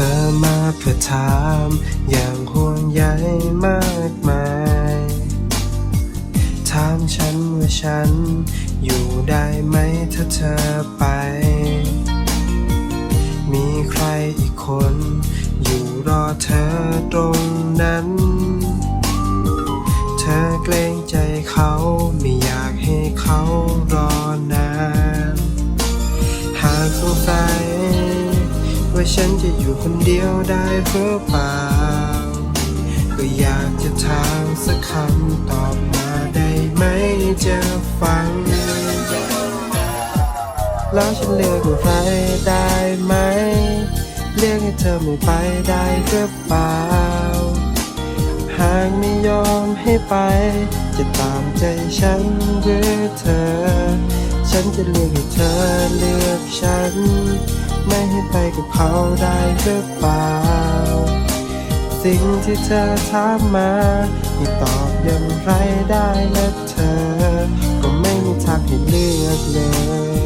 ธอมาเพื่อถาม อย่างห่วงใยมากมาย ถามฉันว่าฉัน อยู่ได้ไหมถ้าเธอไป มีใครอีกคน อยู่รอเธอตรงนั้น เธอเกรงใจเขาไม่อยากให้เขารอนาน ฉันจะอยู่คนเดียวได้หรือเปล่า ก็อยากจะถามสักคำตอบมาได้ไหมจะฟัง แล้วฉันเลือกใครได้ไหมเรียกให้เธอไม่ไปได้หรือเปล่า หากไม่ยอมให้ไป จะตามใจฉันหรือเธอ ฉันจะเลือกให้เธอเลือกฉัน ไม่ให้ไปกับเขาได้หรือเปล่า สิ่งที่เธอถามมาไม่ตอบอย่างไรได้และเธอ ก็ไม่มีทางให้เลือกเลย